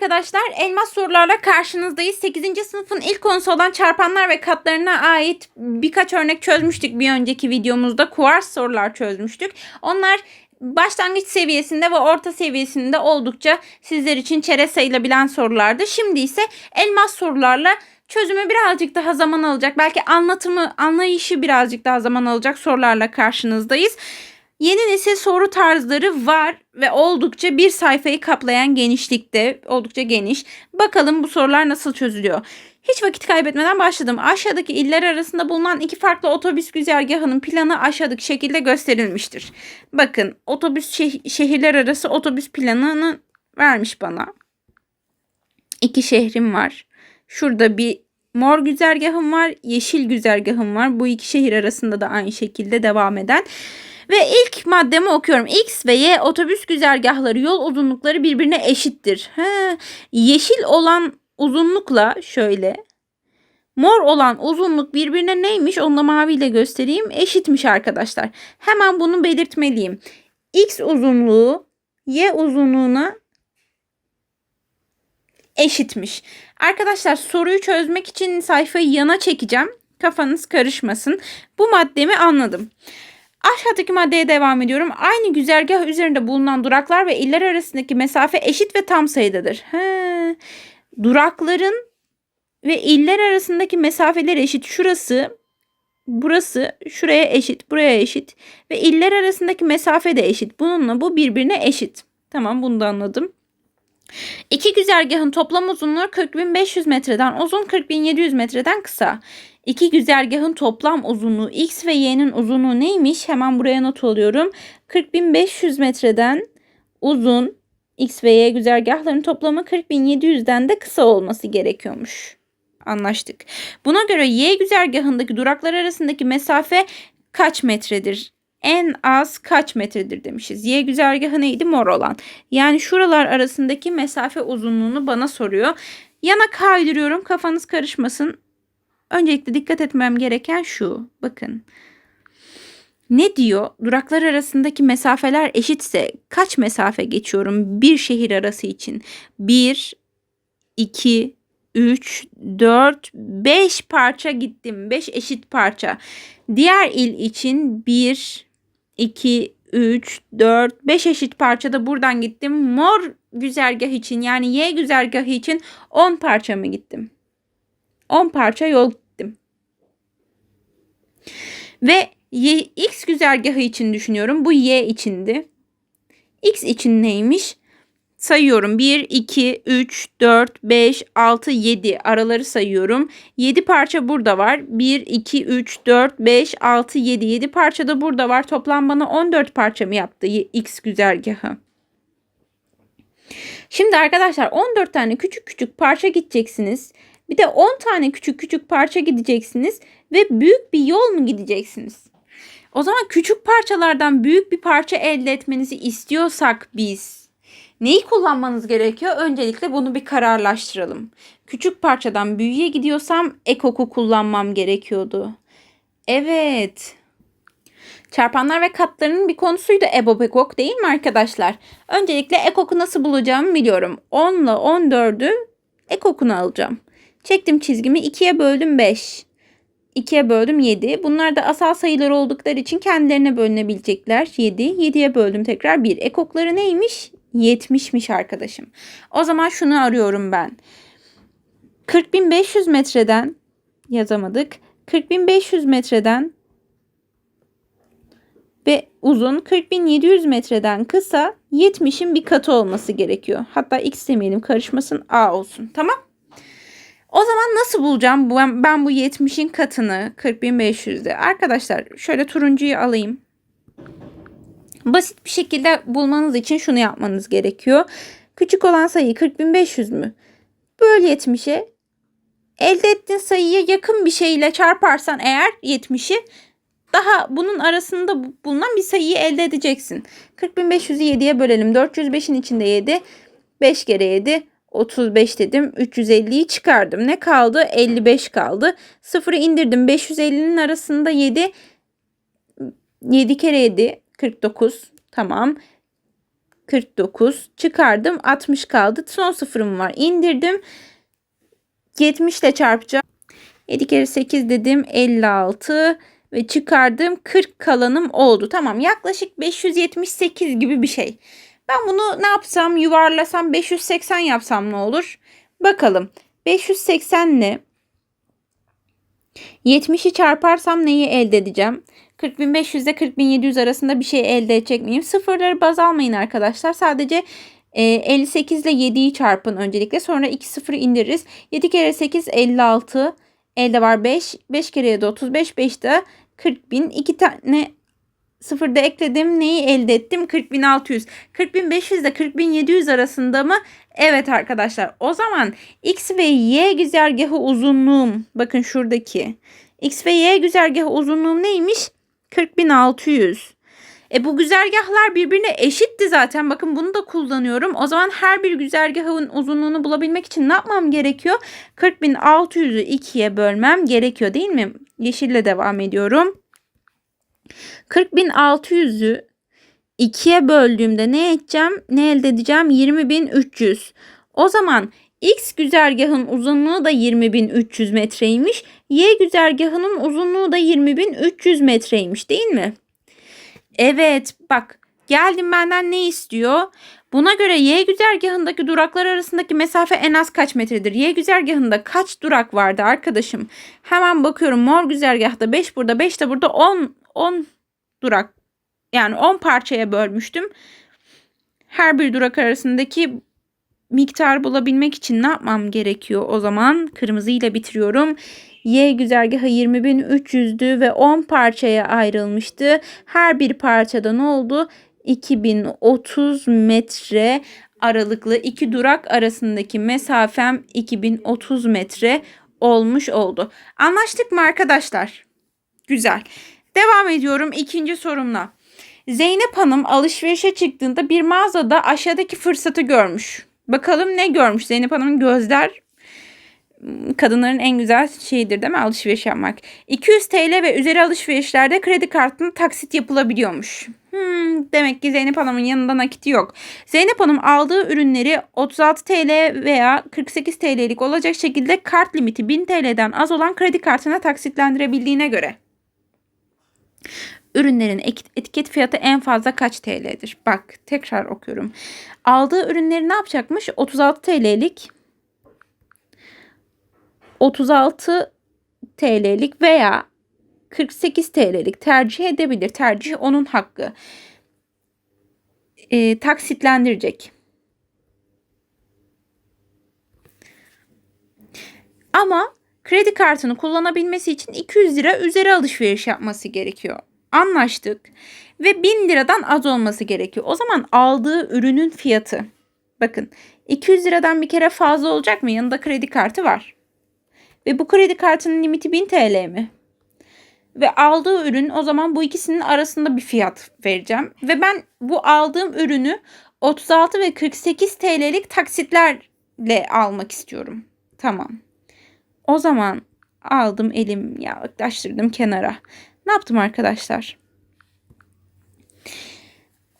arkadaşlar elmas sorularla karşınızdayız. 8. sınıfın ilk konusu olan çarpanlar ve katlarına ait birkaç örnek çözmüştük bir önceki videomuzda. Kuvars sorular çözmüştük. Onlar başlangıç seviyesinde ve orta seviyesinde oldukça sizler için çerez sayılabilen sorulardı. Şimdi ise elmas sorularla çözümü birazcık daha zaman alacak. Belki anlatımı, anlayışı birazcık daha zaman alacak sorularla karşınızdayız. Yeni nesil soru tarzları var ve oldukça bir sayfayı kaplayan genişlikte, oldukça geniş. Bakalım bu sorular nasıl çözülüyor. Hiç vakit kaybetmeden başladım. Aşağıdaki iller arasında bulunan iki farklı otobüs güzergahının planı aşağıdaki şekilde gösterilmiştir. Bakın otobüs şeh- şehirler arası otobüs planını vermiş bana. İki şehrim var. Şurada bir mor güzergahım var, yeşil güzergahım var. Bu iki şehir arasında da aynı şekilde devam eden. Ve ilk maddemi okuyorum. X ve Y otobüs güzergahları yol uzunlukları birbirine eşittir. He, yeşil olan uzunlukla şöyle mor olan uzunluk birbirine neymiş onu da maviyle göstereyim. Eşitmiş arkadaşlar. Hemen bunu belirtmeliyim. X uzunluğu Y uzunluğuna eşitmiş. Arkadaşlar soruyu çözmek için sayfayı yana çekeceğim. Kafanız karışmasın. Bu maddemi anladım. Aşağıdaki maddeye devam ediyorum. Aynı güzergah üzerinde bulunan duraklar ve iller arasındaki mesafe eşit ve tam sayıdadır. He. Durakların ve iller arasındaki mesafeler eşit. Şurası, burası şuraya eşit, buraya eşit ve iller arasındaki mesafe de eşit. Bununla bu birbirine eşit. Tamam bunu da anladım. İki güzergahın toplam uzunluğu 40.500 metreden uzun 40.700 metreden kısa. İki güzergahın toplam uzunluğu x ve y'nin uzunluğu neymiş? Hemen buraya not alıyorum. 40.500 metreden uzun x ve y güzergahların toplamı 40.700'den de kısa olması gerekiyormuş. Anlaştık. Buna göre y güzergahındaki duraklar arasındaki mesafe kaç metredir? En az kaç metredir demişiz. Y güzergahı neydi? Mor olan. Yani şuralar arasındaki mesafe uzunluğunu bana soruyor. Yana kaydırıyorum kafanız karışmasın. Öncelikle dikkat etmem gereken şu. Bakın. Ne diyor? Duraklar arasındaki mesafeler eşitse kaç mesafe geçiyorum bir şehir arası için? 1, 2, 3, 4, 5 parça gittim. 5 eşit parça. Diğer il için 1, 2, 3, 4, 5 eşit parçada buradan gittim. Mor güzergah için yani Y güzergahı için 10 parça mı gittim? 10 parça yol gittim. Ve y, X güzergahı için düşünüyorum. Bu Y içindi. X için neymiş? Sayıyorum. 1, 2, 3, 4, 5, 6, 7 araları sayıyorum. 7 parça burada var. 1, 2, 3, 4, 5, 6, 7. 7 parça da burada var. Toplam bana 14 parça mı yaptı X güzergahı? Şimdi arkadaşlar 14 tane küçük küçük parça gideceksiniz. Bir de 10 tane küçük küçük parça gideceksiniz ve büyük bir yol mu gideceksiniz? O zaman küçük parçalardan büyük bir parça elde etmenizi istiyorsak biz neyi kullanmanız gerekiyor? Öncelikle bunu bir kararlaştıralım. Küçük parçadan büyüğe gidiyorsam ekoku kullanmam gerekiyordu. Evet. Çarpanlar ve katlarının bir konusuydu EBOB ekok değil mi arkadaşlar? Öncelikle ekoku nasıl bulacağımı biliyorum. 10 ile 14'ü ekokunu alacağım. Çektim çizgimi 2'ye böldüm 5. 2'ye böldüm 7. Bunlar da asal sayılar oldukları için kendilerine bölünebilecekler. 7. 7'ye böldüm tekrar 1. Ekokları neymiş? 70'miş arkadaşım. O zaman şunu arıyorum ben. 40.500 metreden yazamadık. 40.500 metreden ve uzun 40.700 metreden kısa 70'in bir katı olması gerekiyor. Hatta x demeyelim karışmasın a olsun. Tamam. O zaman nasıl bulacağım ben, ben bu 70'in katını 40.500'de? Arkadaşlar şöyle turuncuyu alayım. Basit bir şekilde bulmanız için şunu yapmanız gerekiyor. Küçük olan sayı 40.500 mü? Böl 70'e. Elde ettiğin sayıya yakın bir şeyle çarparsan eğer 70'i daha bunun arasında bulunan bir sayıyı elde edeceksin. 40.500'ü 7'ye bölelim. 405'in içinde 7. 5 kere 7. 35 dedim. 350'yi çıkardım. Ne kaldı? 55 kaldı. Sıfırı indirdim. 550'nin arasında 7. 7 kere 7 49. Tamam. 49 çıkardım 60 kaldı. Son sıfırım var. İndirdim. 70 ile çarpacağım. 7 kere 8 dedim 56 ve çıkardım 40 kalanım oldu. Tamam yaklaşık 578 gibi bir şey. Ben bunu ne yapsam yuvarlasam 580 yapsam ne olur? Bakalım 580 ne? 70'i çarparsam neyi elde edeceğim? 40.500 ile 40.700 arasında bir şey elde edecek miyim? Sıfırları baz almayın arkadaşlar. Sadece e, 58 ile 7'yi çarpın öncelikle. Sonra 2 sıfırı indiririz. 7 kere 8 56. Elde var 5. 5 kere 7 35. 5 de 40.000. 2 tane sıfırda ekledim. Neyi elde ettim? 40.600. 40.500 ile 40.700 arasında mı? Evet arkadaşlar. O zaman X ve Y güzergahı uzunluğum. Bakın şuradaki. X ve Y güzergahı uzunluğum neymiş? 40.600. E bu güzergahlar birbirine eşitti zaten. Bakın bunu da kullanıyorum. O zaman her bir güzergahın uzunluğunu bulabilmek için ne yapmam gerekiyor? 40.600'ü 2'ye bölmem gerekiyor değil mi? Yeşille devam ediyorum. 40.600'ü 2'ye böldüğümde ne edeceğim? Ne elde edeceğim? 20.300. O zaman X güzergahın uzunluğu da 20.300 metreymiş. Y güzergahının uzunluğu da 20.300 metreymiş değil mi? Evet bak geldim benden ne istiyor? Buna göre Y güzergahındaki duraklar arasındaki mesafe en az kaç metredir? Y güzergahında kaç durak vardı arkadaşım? Hemen bakıyorum mor güzergahta 5 burada 5 de burada 10 10 durak yani 10 parçaya bölmüştüm. Her bir durak arasındaki miktar bulabilmek için ne yapmam gerekiyor? O zaman kırmızı ile bitiriyorum. Y güzergahı 20.300'dü ve 10 parçaya ayrılmıştı. Her bir parçada ne oldu? 2030 metre aralıklı iki durak arasındaki mesafem 2030 metre olmuş oldu. Anlaştık mı arkadaşlar? Güzel. Devam ediyorum ikinci sorumla. Zeynep Hanım alışverişe çıktığında bir mağazada aşağıdaki fırsatı görmüş. Bakalım ne görmüş? Zeynep Hanım'ın gözler kadınların en güzel şeyidir değil mi alışveriş yapmak. 200 TL ve üzeri alışverişlerde kredi kartının taksit yapılabiliyormuş. Hmm, demek ki Zeynep Hanım'ın yanında nakiti yok. Zeynep Hanım aldığı ürünleri 36 TL veya 48 TL'lik olacak şekilde kart limiti 1000 TL'den az olan kredi kartına taksitlendirebildiğine göre. Ürünlerin etiket fiyatı en fazla kaç TL'dir? Bak tekrar okuyorum. Aldığı ürünleri ne yapacakmış? 36 TL'lik 36 TL'lik veya 48 TL'lik tercih edebilir. Tercih onun hakkı. E, taksitlendirecek. Ama kredi kartını kullanabilmesi için 200 lira üzeri alışveriş yapması gerekiyor. Anlaştık. Ve 1000 liradan az olması gerekiyor. O zaman aldığı ürünün fiyatı. Bakın 200 liradan bir kere fazla olacak mı? Yanında kredi kartı var. Ve bu kredi kartının limiti 1000 TL mi? Ve aldığı ürün o zaman bu ikisinin arasında bir fiyat vereceğim. Ve ben bu aldığım ürünü 36 ve 48 TL'lik taksitlerle almak istiyorum. Tamam. O zaman aldım elim yaklaştırdım kenara. Ne yaptım arkadaşlar?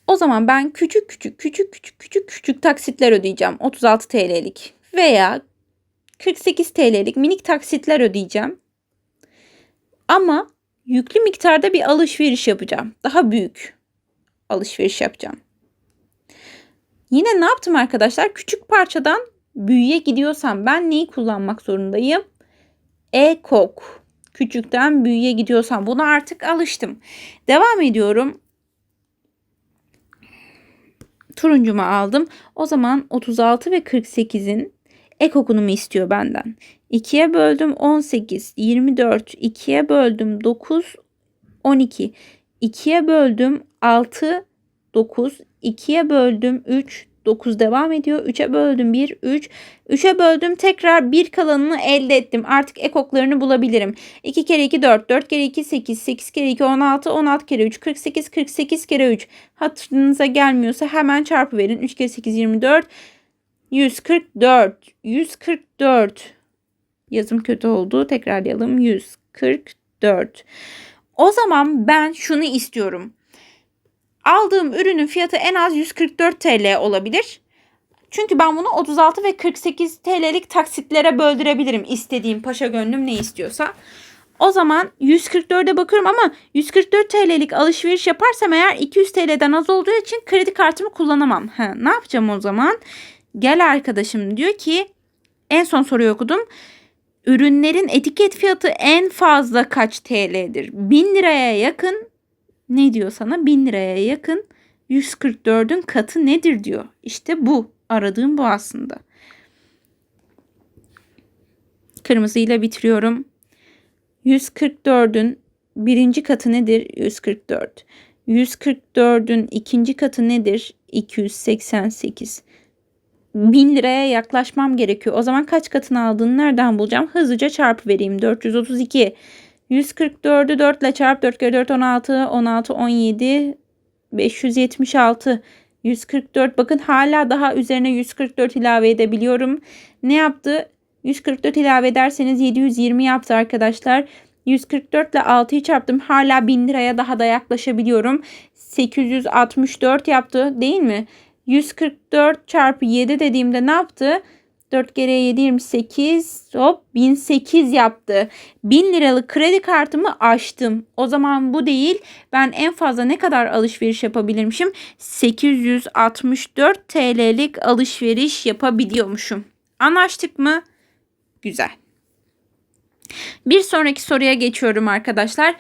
O zaman ben küçük küçük küçük küçük küçük küçük taksitler ödeyeceğim. 36 TL'lik veya 48 TL'lik minik taksitler ödeyeceğim. Ama yüklü miktarda bir alışveriş yapacağım. Daha büyük alışveriş yapacağım. Yine ne yaptım arkadaşlar? Küçük parçadan büyüye gidiyorsam ben neyi kullanmak zorundayım? E-kok. Küçükten büyüye gidiyorsam buna artık alıştım. Devam ediyorum. Turuncumu aldım. O zaman 36 ve 48'in ek okunumu istiyor benden. 2'ye böldüm 18, 24, 2'ye böldüm 9, 12, 2'ye böldüm 6, 9, 2'ye böldüm 3, 9 devam ediyor. 3'e böldüm 1, 3. 3'e böldüm tekrar 1 kalanını elde ettim. Artık ekoklarını bulabilirim. 2 kere 2 4, 4 kere 2 8, 8 kere 2 16, 16 kere 3 48, 48 kere 3. Hatırınıza gelmiyorsa hemen çarpı verin. 3 kere 8 24. 144. 144. Yazım kötü oldu. Tekrarlayalım. 144. O zaman ben şunu istiyorum. Aldığım ürünün fiyatı en az 144 TL olabilir. Çünkü ben bunu 36 ve 48 TL'lik taksitlere böldürebilirim istediğim paşa gönlüm ne istiyorsa. O zaman 144'e bakıyorum ama 144 TL'lik alışveriş yaparsam eğer 200 TL'den az olduğu için kredi kartımı kullanamam. Ha, ne yapacağım o zaman? Gel arkadaşım diyor ki en son soruyu okudum. Ürünlerin etiket fiyatı en fazla kaç TL'dir? 1000 liraya yakın ne diyor sana? 1000 liraya yakın 144'ün katı nedir diyor. İşte bu. Aradığım bu aslında. Kırmızıyla bitiriyorum. 144'ün birinci katı nedir? 144. 144'ün ikinci katı nedir? 288. 1000 liraya yaklaşmam gerekiyor. O zaman kaç katını aldığını nereden bulacağım? Hızlıca çarpı vereyim. 432. 144'ü 4 ile çarp 4 kere 4 16. 16 17. 576. 144 bakın hala daha üzerine 144 ilave edebiliyorum. Ne yaptı? 144 ilave ederseniz 720 yaptı arkadaşlar. 144 ile 6'yı çarptım. Hala 1000 liraya daha da yaklaşabiliyorum. 864 yaptı değil mi? 144 çarpı 7 dediğimde ne yaptı? 4 kere 7 28 hop 1008 yaptı. 1000 liralık kredi kartımı açtım. O zaman bu değil. Ben en fazla ne kadar alışveriş yapabilirmişim? 864 TL'lik alışveriş yapabiliyormuşum. Anlaştık mı? Güzel. Bir sonraki soruya geçiyorum arkadaşlar.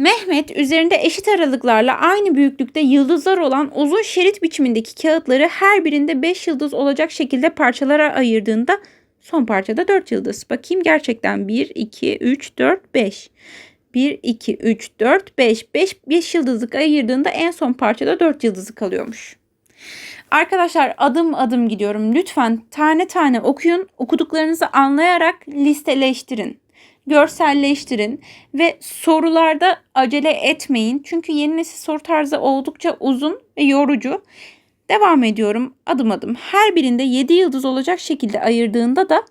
Mehmet üzerinde eşit aralıklarla aynı büyüklükte yıldızlar olan uzun şerit biçimindeki kağıtları her birinde 5 yıldız olacak şekilde parçalara ayırdığında son parçada 4 yıldız. Bakayım gerçekten 1, 2, 3, 4, 5. 1, 2, 3, 4, 5. 5, 5 yıldızlık ayırdığında en son parçada 4 yıldızı kalıyormuş. Arkadaşlar adım adım gidiyorum. Lütfen tane tane okuyun. Okuduklarınızı anlayarak listeleştirin görselleştirin ve sorularda acele etmeyin. Çünkü yeni nesil soru tarzı oldukça uzun ve yorucu. Devam ediyorum adım adım. Her birinde 7 yıldız olacak şekilde ayırdığında da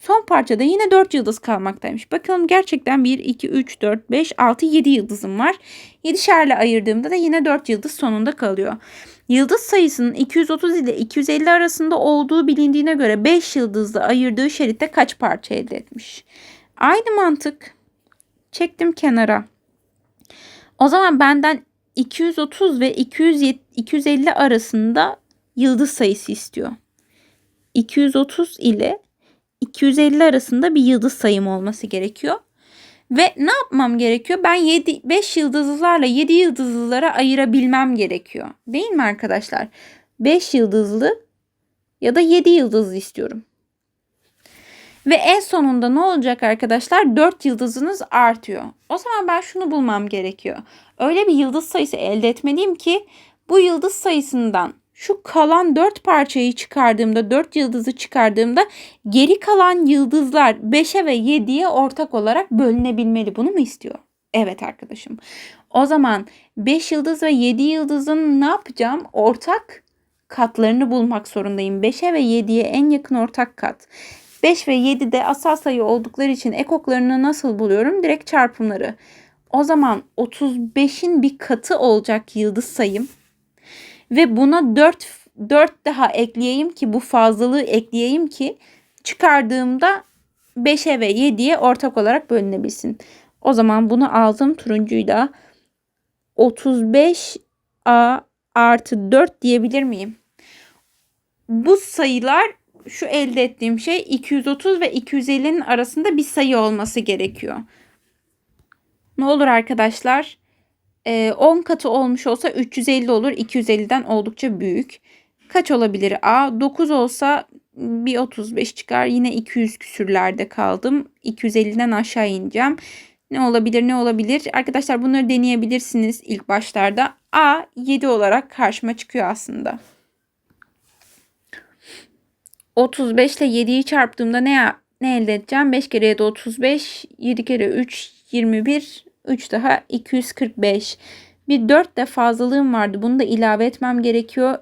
son parçada yine 4 yıldız kalmaktaymış. Bakalım gerçekten 1, 2, 3, 4, 5, 6, 7 yıldızım var. 7'şerle ayırdığımda da yine 4 yıldız sonunda kalıyor. Yıldız sayısının 230 ile 250 arasında olduğu bilindiğine göre 5 yıldızlı ayırdığı şeritte kaç parça elde etmiş? Aynı mantık. Çektim kenara. O zaman benden 230 ve 270, 250 arasında yıldız sayısı istiyor. 230 ile 250 arasında bir yıldız sayım olması gerekiyor. Ve ne yapmam gerekiyor? Ben 7 5 yıldızlılarla 7 yıldızlılara ayırabilmem gerekiyor. Değil mi arkadaşlar? 5 yıldızlı ya da 7 yıldızlı istiyorum. Ve en sonunda ne olacak arkadaşlar? 4 yıldızınız artıyor. O zaman ben şunu bulmam gerekiyor. Öyle bir yıldız sayısı elde etmeliyim ki bu yıldız sayısından şu kalan 4 parçayı çıkardığımda 4 yıldızı çıkardığımda geri kalan yıldızlar 5'e ve 7'ye ortak olarak bölünebilmeli. Bunu mu istiyor? Evet arkadaşım. O zaman 5 yıldız ve 7 yıldızın ne yapacağım? Ortak katlarını bulmak zorundayım. 5'e ve 7'ye en yakın ortak kat. 5 ve 7 de asal sayı oldukları için ekoklarını nasıl buluyorum? Direkt çarpımları. O zaman 35'in bir katı olacak yıldız sayım. Ve buna 4 4 daha ekleyeyim ki bu fazlalığı ekleyeyim ki çıkardığımda 5'e ve 7'ye ortak olarak bölünebilsin. O zaman bunu aldım turuncuyu da 35A artı 4 diyebilir miyim? Bu sayılar şu elde ettiğim şey 230 ve 250'nin arasında bir sayı olması gerekiyor. Ne olur arkadaşlar? 10 ee, katı olmuş olsa 350 olur. 250'den oldukça büyük. Kaç olabilir A? 9 olsa bir 35 çıkar. Yine 200 küsürlerde kaldım. 250'den aşağı ineceğim. Ne olabilir ne olabilir? Arkadaşlar bunları deneyebilirsiniz ilk başlarda. A 7 olarak karşıma çıkıyor aslında. 35 ile 7'yi çarptığımda ne ne elde edeceğim? 5 kere 7 35, 7 kere 3 21, 3 daha 245. Bir 4 de fazlalığım vardı. Bunu da ilave etmem gerekiyor.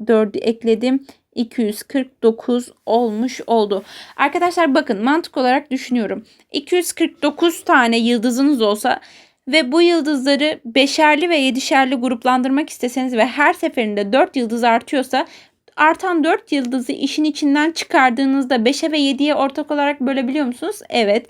4'ü ekledim. 249 olmuş oldu. Arkadaşlar bakın mantık olarak düşünüyorum. 249 tane yıldızınız olsa ve bu yıldızları beşerli ve yedişerli gruplandırmak isteseniz ve her seferinde 4 yıldız artıyorsa artan 4 yıldızı işin içinden çıkardığınızda 5'e ve 7'ye ortak olarak bölebiliyor musunuz? Evet.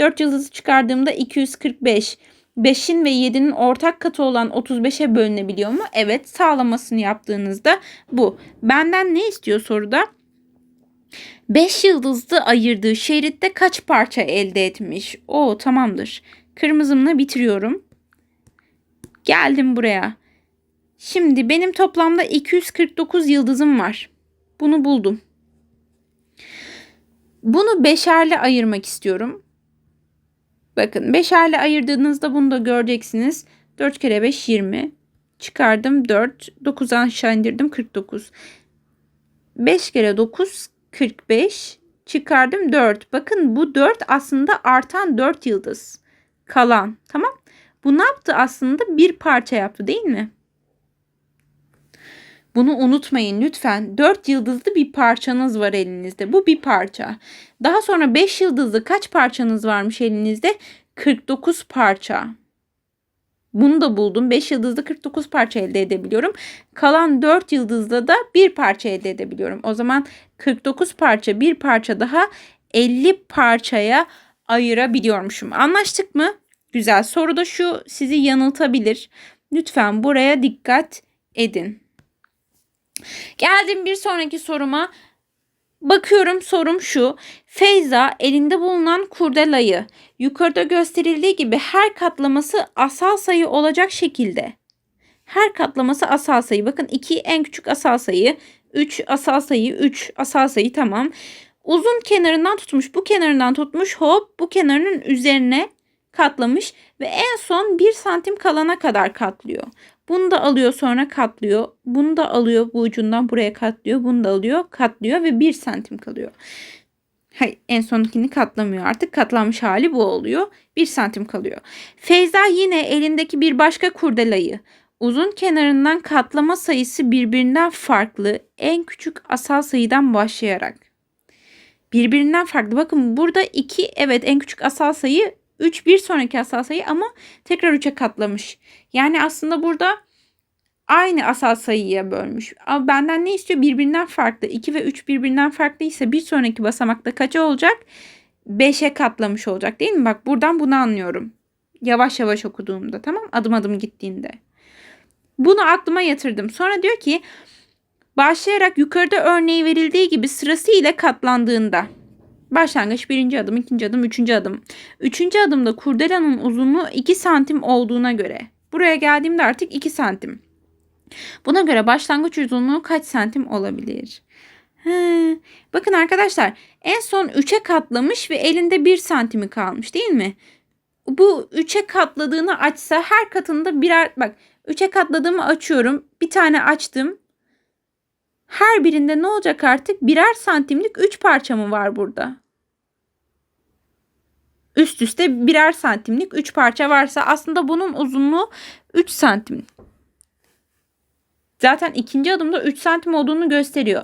4 yıldızı çıkardığımda 245. 5'in ve 7'nin ortak katı olan 35'e bölünebiliyor mu? Evet. Sağlamasını yaptığınızda bu. Benden ne istiyor soruda? 5 yıldızlı ayırdığı şeritte kaç parça elde etmiş? O tamamdır. Kırmızımla bitiriyorum. Geldim buraya. Şimdi benim toplamda 249 yıldızım var. Bunu buldum. Bunu beşerle ayırmak istiyorum. Bakın beşerle ayırdığınızda bunu da göreceksiniz. 4 kere 5 20. Çıkardım 4. 9'a aşağı indirdim 49. 5 kere 9 45. Çıkardım 4. Bakın bu 4 aslında artan 4 yıldız. Kalan. Tamam. Bu ne yaptı aslında? Bir parça yaptı değil mi? Bunu unutmayın lütfen. 4 yıldızlı bir parçanız var elinizde. Bu bir parça. Daha sonra 5 yıldızlı kaç parçanız varmış elinizde? 49 parça. Bunu da buldum. 5 yıldızlı 49 parça elde edebiliyorum. Kalan 4 yıldızda da bir parça elde edebiliyorum. O zaman 49 parça bir parça daha 50 parçaya ayırabiliyormuşum. Anlaştık mı? Güzel. Soru da şu sizi yanıltabilir. Lütfen buraya dikkat edin. Geldim bir sonraki soruma. Bakıyorum sorum şu. Feyza elinde bulunan kurdelayı yukarıda gösterildiği gibi her katlaması asal sayı olacak şekilde. Her katlaması asal sayı. Bakın 2 en küçük asal sayı. 3 asal sayı. 3 asal sayı tamam. Uzun kenarından tutmuş. Bu kenarından tutmuş. Hop bu kenarının üzerine katlamış. Ve en son 1 santim kalana kadar katlıyor. Bunu da alıyor sonra katlıyor. Bunu da alıyor bu ucundan buraya katlıyor. Bunu da alıyor katlıyor ve 1 santim kalıyor. Hayır en sondakini katlamıyor artık katlanmış hali bu oluyor. 1 santim kalıyor. Feyza yine elindeki bir başka kurdelayı uzun kenarından katlama sayısı birbirinden farklı en küçük asal sayıdan başlayarak. Birbirinden farklı. Bakın burada 2 evet en küçük asal sayı 3 bir sonraki asal sayı ama tekrar 3'e katlamış. Yani aslında burada aynı asal sayıya bölmüş. Ama benden ne istiyor? Birbirinden farklı. 2 ve 3 birbirinden farklıysa bir sonraki basamakta kaça olacak? 5'e katlamış olacak değil mi? Bak buradan bunu anlıyorum. Yavaş yavaş okuduğumda tamam adım adım gittiğinde. Bunu aklıma yatırdım. Sonra diyor ki başlayarak yukarıda örneği verildiği gibi sırasıyla katlandığında Başlangıç birinci adım, ikinci adım, üçüncü adım. Üçüncü adımda kurdelanın uzunluğu 2 santim olduğuna göre. Buraya geldiğimde artık 2 santim. Buna göre başlangıç uzunluğu kaç santim olabilir? He. Bakın arkadaşlar en son 3'e katlamış ve elinde 1 santimi kalmış değil mi? Bu 3'e katladığını açsa her katında birer bak 3'e katladığımı açıyorum. Bir tane açtım. Her birinde ne olacak artık? Birer santimlik 3 parça mı var burada? Üst üste birer santimlik 3 parça varsa aslında bunun uzunluğu 3 santim. Zaten ikinci adımda 3 santim olduğunu gösteriyor.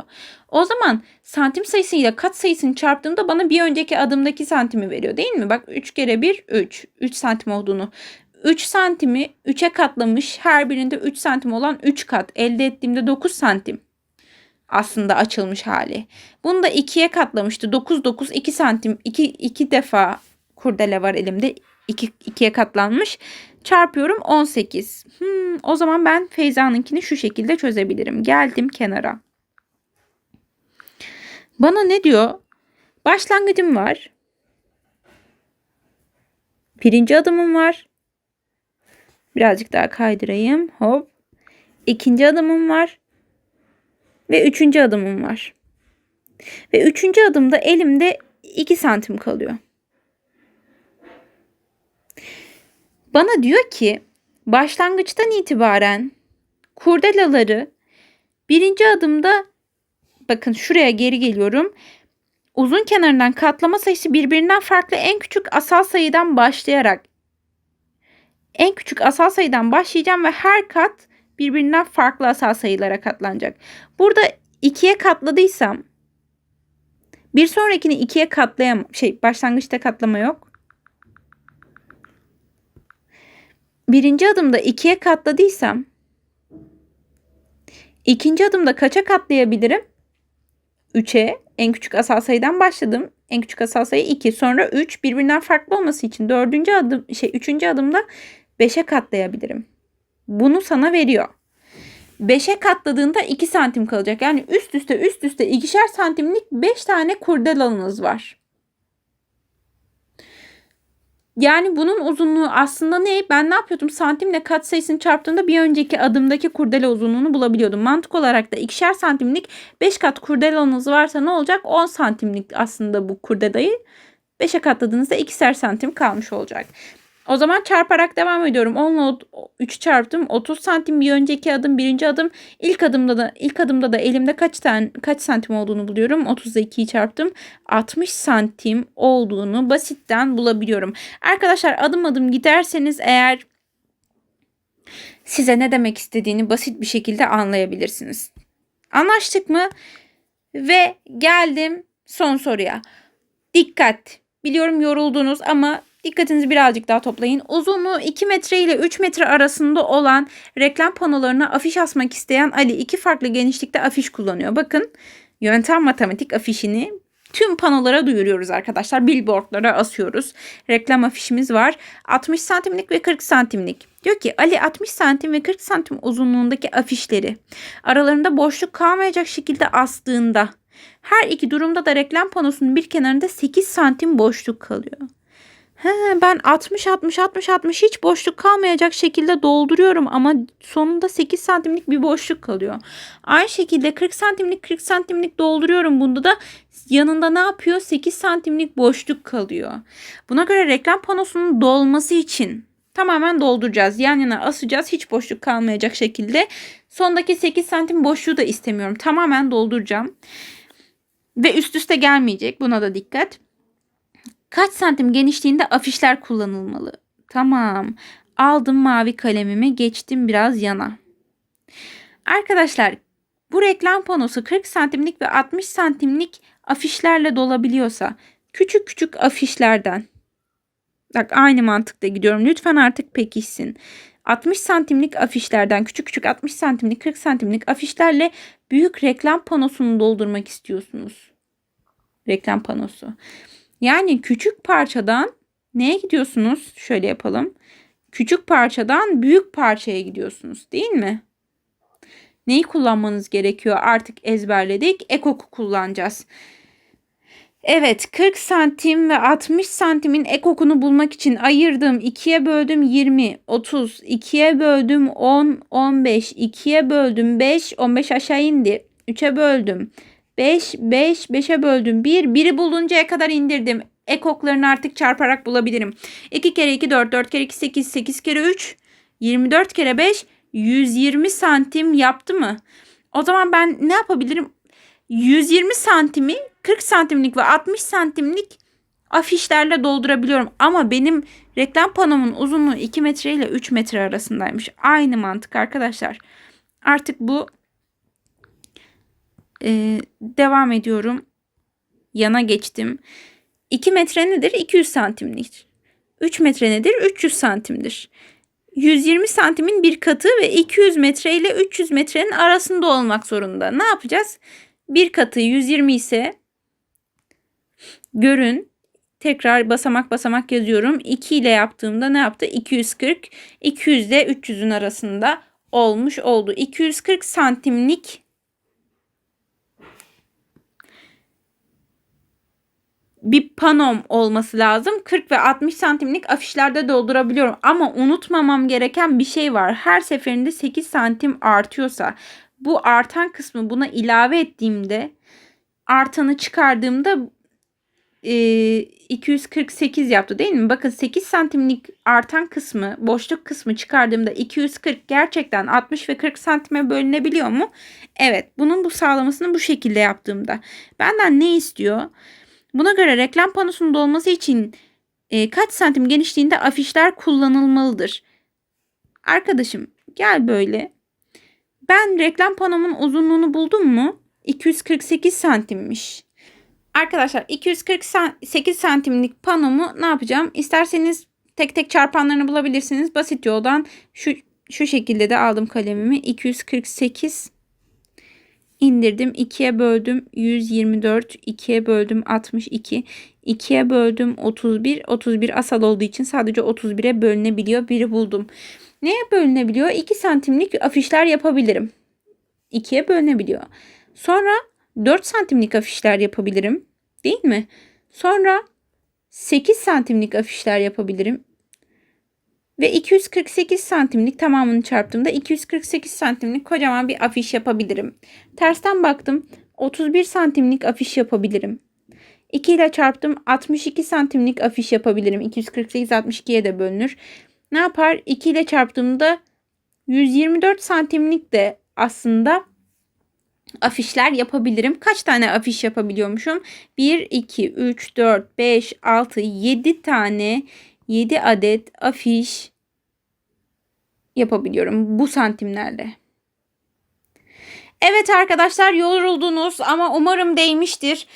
O zaman santim sayısıyla kat sayısını çarptığımda bana bir önceki adımdaki santimi veriyor değil mi? Bak 3 kere 1 3. 3 santim olduğunu. 3 santimi 3'e katlamış her birinde 3 santim olan 3 kat elde ettiğimde 9 santim aslında açılmış hali. Bunu da 2'ye katlamıştı. 9 9 2 santim 2 2 defa kurdele var elimde. 2 2'ye katlanmış. Çarpıyorum 18. Hmm, o zaman ben Feyza'nınkini şu şekilde çözebilirim. Geldim kenara. Bana ne diyor? Başlangıcım var. Birinci adımım var. Birazcık daha kaydırayım. Hop. İkinci adımım var. Ve üçüncü adımım var. Ve üçüncü adımda elimde 2 santim kalıyor. Bana diyor ki başlangıçtan itibaren kurdelaları birinci adımda bakın şuraya geri geliyorum. Uzun kenarından katlama sayısı birbirinden farklı en küçük asal sayıdan başlayarak en küçük asal sayıdan başlayacağım ve her kat birbirinden farklı asal sayılara katlanacak. Burada ikiye katladıysam bir sonrakini ikiye katlayamam. Şey başlangıçta katlama yok. birinci adımda ikiye katladıysam ikinci adımda kaça katlayabilirim? 3'e en küçük asal sayıdan başladım. En küçük asal sayı 2. Sonra 3 birbirinden farklı olması için dördüncü adım şey üçüncü adımda 5'e katlayabilirim. Bunu sana veriyor. 5'e katladığında 2 santim kalacak. Yani üst üste üst üste ikişer santimlik 5 tane kurdelanınız var. Yani bunun uzunluğu aslında ne? Ben ne yapıyordum? Santimle kat sayısını çarptığımda bir önceki adımdaki kurdele uzunluğunu bulabiliyordum. Mantık olarak da ikişer santimlik 5 kat kurdelanız varsa ne olacak? 10 santimlik aslında bu kurdelayı 5'e katladığınızda ikişer santim kalmış olacak. O zaman çarparak devam ediyorum. 10 ile 3 çarptım. 30 santim bir önceki adım, birinci adım. İlk adımda da ilk adımda da elimde kaç tane kaç santim olduğunu buluyorum. 30 ile 2'yi çarptım. 60 santim olduğunu basitten bulabiliyorum. Arkadaşlar adım adım giderseniz eğer size ne demek istediğini basit bir şekilde anlayabilirsiniz. Anlaştık mı? Ve geldim son soruya. Dikkat. Biliyorum yoruldunuz ama Dikkatinizi birazcık daha toplayın. Uzunluğu 2 metre ile 3 metre arasında olan reklam panolarına afiş asmak isteyen Ali iki farklı genişlikte afiş kullanıyor. Bakın yöntem matematik afişini tüm panolara duyuruyoruz arkadaşlar. Billboardlara asıyoruz. Reklam afişimiz var. 60 santimlik ve 40 santimlik. Diyor ki Ali 60 santim ve 40 santim uzunluğundaki afişleri aralarında boşluk kalmayacak şekilde astığında her iki durumda da reklam panosunun bir kenarında 8 santim boşluk kalıyor. He, ben 60 60 60 60 hiç boşluk kalmayacak şekilde dolduruyorum ama sonunda 8 santimlik bir boşluk kalıyor. Aynı şekilde 40 santimlik 40 santimlik dolduruyorum. Bunda da yanında ne yapıyor? 8 santimlik boşluk kalıyor. Buna göre reklam panosunun dolması için tamamen dolduracağız. Yan yana asacağız. Hiç boşluk kalmayacak şekilde. Sondaki 8 santim boşluğu da istemiyorum. Tamamen dolduracağım. Ve üst üste gelmeyecek. Buna da dikkat. Kaç santim genişliğinde afişler kullanılmalı? Tamam. Aldım mavi kalemimi geçtim biraz yana. Arkadaşlar bu reklam panosu 40 santimlik ve 60 santimlik afişlerle dolabiliyorsa küçük küçük afişlerden bak aynı mantıkta gidiyorum. Lütfen artık pekişsin. 60 santimlik afişlerden küçük küçük 60 santimlik 40 santimlik afişlerle büyük reklam panosunu doldurmak istiyorsunuz. Reklam panosu. Yani küçük parçadan neye gidiyorsunuz? Şöyle yapalım. Küçük parçadan büyük parçaya gidiyorsunuz değil mi? Neyi kullanmanız gerekiyor? Artık ezberledik. Ekoku kullanacağız. Evet 40 santim ve 60 santimin ekokunu bulmak için ayırdım. 2'ye böldüm 20, 30, 2'ye böldüm 10, 15, 2'ye böldüm 5, 15 aşağı indi. 3'e böldüm 5, 5, 5'e böldüm 1. 1'i buluncaya kadar indirdim. Ekoklarını artık çarparak bulabilirim. 2 kere 2 4, 4 kere 2 8, 8 kere 3, 24 kere 5, 120 santim yaptı mı? O zaman ben ne yapabilirim? 120 santimi 40 santimlik ve 60 santimlik afişlerle doldurabiliyorum. Ama benim reklam panomun uzunluğu 2 metre ile 3 metre arasındaymış. Aynı mantık arkadaşlar. Artık bu ee, devam ediyorum. Yana geçtim. 2 metre nedir? 200 santimdir. 3 metre nedir? 300 santimdir. 120 santimin bir katı ve 200 metre ile 300 metrenin arasında olmak zorunda. Ne yapacağız? Bir katı 120 ise görün tekrar basamak basamak yazıyorum. 2 ile yaptığımda ne yaptı? 240. 200 ile 300'ün arasında olmuş oldu. 240 santimlik bir panom olması lazım. 40 ve 60 santimlik afişlerde doldurabiliyorum. Ama unutmamam gereken bir şey var. Her seferinde 8 santim artıyorsa bu artan kısmı buna ilave ettiğimde artanı çıkardığımda e, 248 yaptı değil mi? Bakın 8 santimlik artan kısmı boşluk kısmı çıkardığımda 240 gerçekten 60 ve 40 santime bölünebiliyor mu? Evet bunun bu sağlamasını bu şekilde yaptığımda benden ne istiyor? Buna göre reklam panosunun dolması için e, kaç santim genişliğinde afişler kullanılmalıdır? Arkadaşım gel böyle. Ben reklam panomun uzunluğunu buldum mu? 248 santimmiş. Arkadaşlar 248 santimlik panomu ne yapacağım? İsterseniz tek tek çarpanlarını bulabilirsiniz. Basit yoldan şu şu şekilde de aldım kalemimi. 248 indirdim. 2'ye böldüm 124. 2'ye böldüm 62. 2'ye böldüm 31. 31 asal olduğu için sadece 31'e bölünebiliyor. Biri buldum. Neye bölünebiliyor? 2 santimlik afişler yapabilirim. 2'ye bölünebiliyor. Sonra 4 santimlik afişler yapabilirim. Değil mi? Sonra 8 santimlik afişler yapabilirim. Ve 248 santimlik tamamını çarptığımda 248 santimlik kocaman bir afiş yapabilirim. Tersten baktım 31 santimlik afiş yapabilirim. 2 ile çarptım 62 santimlik afiş yapabilirim. 248 62'ye de bölünür. Ne yapar? 2 ile çarptığımda 124 santimlik de aslında afişler yapabilirim. Kaç tane afiş yapabiliyormuşum? 1, 2, 3, 4, 5, 6, 7 tane 7 adet afiş yapabiliyorum bu santimlerle. Evet arkadaşlar yoruldunuz ama umarım değmiştir.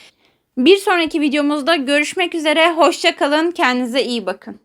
Bir sonraki videomuzda görüşmek üzere. Hoşça kalın. Kendinize iyi bakın.